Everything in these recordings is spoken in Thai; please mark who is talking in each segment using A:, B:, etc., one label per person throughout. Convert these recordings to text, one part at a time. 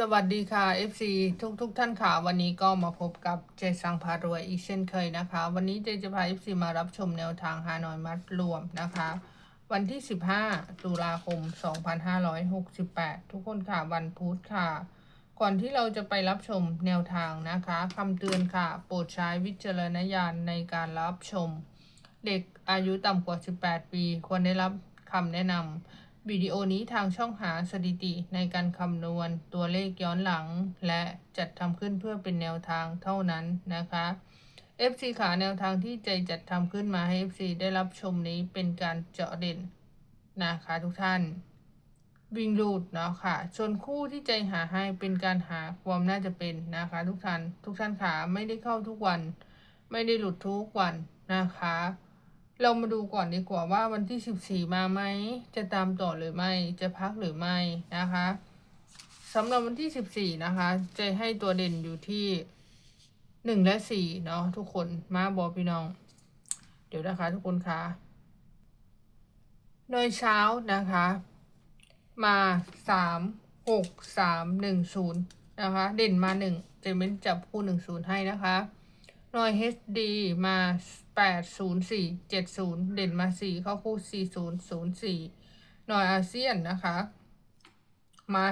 A: สวัสดีค่ะ FC ทุกทุกๆท่านค่ะ วันนี้ก็มาพบกับเจสังพารวยอีกเช่นเคยนะคะ วันนี้เจจะพา FC มารับชมแนวทางฮานอยมัดรวมนะคะ วันที่ 15 ตุลาคม 2568 ทุกคนค่ะ วันพุธค่ะ ก่อนที่เราจะไปรับชมแนวทางนะคะคำเตือนค่ะ โปรดใช้วิจารณญาณในการรับชม เด็กอายุต่ำกว่า 18 ปี ควรได้รับคำแนะนำ วิดีโอนี้ทางช่องหาสถิติในการคำนวณตัวเลขย้อนหลัง และจัดทำขึ้นเพื่อเป็นแนวทางเท่านั้นนะคะ FC ขาแนวทางที่ใจจัดทำขึ้นมาให้ FC ได้รับชมนี้เป็นการเจาะเด่นนะคะทุกท่าน วิ่งรูดเนาะค่ะส่วนคู่ที่ใจหาให้เป็นการหาความน่าจะเป็นนะคะทุกท่าน ทุกท่านขาไม่ได้เข้าทุกวัน ไม่ได้หลุดทุกวันนะคะ เรามาดูก่อนดีกว่าว่าวันที่ 14 มาไหม จะตามต่อหรือไม่ จะพักหรือไม่นะคะสำหรับวันที่ 14 นะคะ จะให้ตัวเด่นอยู่ที่ 1 และ 4 เนาะทุกคนมาบอกพี่น้อง เดี๋ยวนะคะทุกคนคะโดยเช้านะคะ มา 3 6 3 1 0 นะคะ เด่นมา 1 จะเป็นจับคู่ 1 0 ให้นะคะ หน่วย HD มา 80470 เด่นมา 4 เข้าคู่ 4004 หน่วยอาเซียนนะคะ มา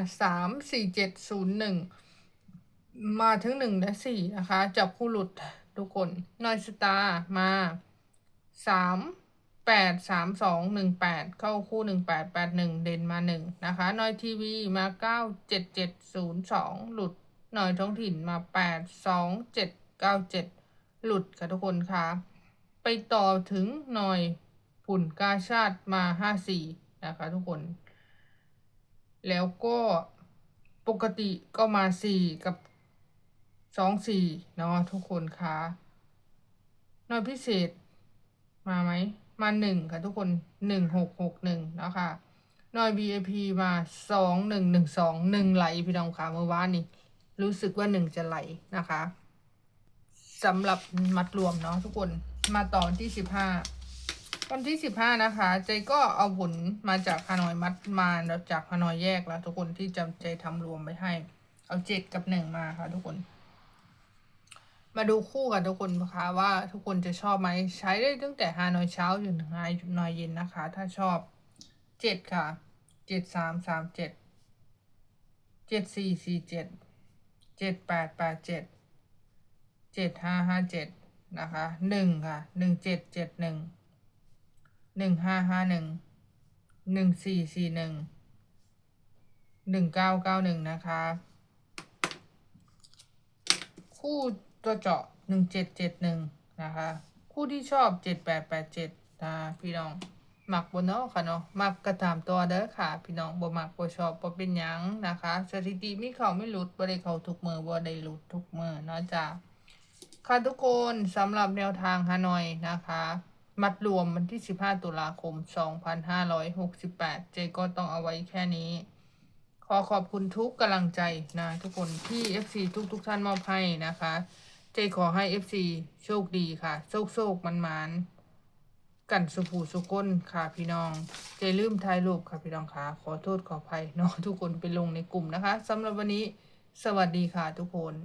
A: 34701 มาถึง 1 และ 4 นะคะ จับคู่หลุดทุกคนหน่วยสตาร์มา 3 8 3 2 1 8 เข้าคู่ 18 81 เด่นมา 1 นะคะ หน่วยทีวีมา 97702 หลุด หน่วยท้องถิ่นมา 82797 หลุดค่ะทุกคนคะไปต่อถึงหน่อยผุ่นกาชาติมาห้าสี่นะคะทุกคน แล้วก็ปกติก็มาสี่กับสองสี่เนาะทุกคนคะหน่อยพิเศษมาไหมมาหนึ่งค่ะทุกคนหนึ่งหกหกหนึ่งนะคะหน่อย VIP มาสองหนึ่งหนึ่งสองหนึ่งไหลพี่น้องค่ะเมื่อวานนี้รู้สึกว่าหนึ่งจะไหลนะคะ สำหรับมัดรวมเนาะทุกคนมาต่อวันที่สิบห้าวันที่สิบห้านะคะใจก็เอาผลมาจากฮานอยมัดมาแล้วจากฮานอยแยกแล้ว ทุกคนที่จำใจทำรวมไปให้ เอาเจ็ดกับหนึ่งมาค่ะ ทุกคน มาดูคู่กันทุกคนนะคะว่าทุกคนจะชอบไหมใช้ได้ตั้งแต่ฮานอยเช้าจนถึงฮานอยเย็นนะคะ ถ้าชอบเจ็ดค่ะเจ็ดสามสามเจ็ดเจ็ดสี่สี่เจ็ดเจ็ดแปดแปดเจ็ด เจ็ดห้าห้าเจ็ดนะคะหนึ่งค่ะหนึ่งเจ็ดเจ็ดหนึ่งหนึ่งห้าห้าหนึ่งหนึ่งสี่สี่หนึ่งหนึ่งเก้าเก้าหนึ่งนะคะ คู่ตัวเจาะหนึ่งเจ็ดเจ็ดหนึ่งนะคะ คู่ที่ชอบเจ็ดแปดแปดเจ็ดนะพี่น้องหมักบนเนาะค่ะเนาะหมักกระถามตัวเด้อค่ะ พี่น้องบ่มักบ่ชอบบ่เป็นหยังนะคะ สถิติมีเขาไม่หลุดบ่ได้เขาทุกมือบ่ได้หลุดทุกมือเนาะจ้า ค่ะทุกคนสำหรับแนวทางฮานอยนะคะ มัดรวมวันที่ 15 ตุลาคม 2568 เจก็ต้องเอาไว้แค่นี้ ขอขอบคุณทุกกำลังใจนะทุกคนที่ FC ทุกทุกท่านมอบให้นะคะ เจขอให้ FC โชคดีค่ะ โชคโชคมันมันๆกันสุภูสุก้นค่ะพี่น้อง เจลืมถ่ายรูปค่ะพี่น้องค่ะขอโทษขออภัยเนาะทุกคนไปลงในกลุ่มนะคะสำหรับวันนี้สวัสดีค่ะทุกคน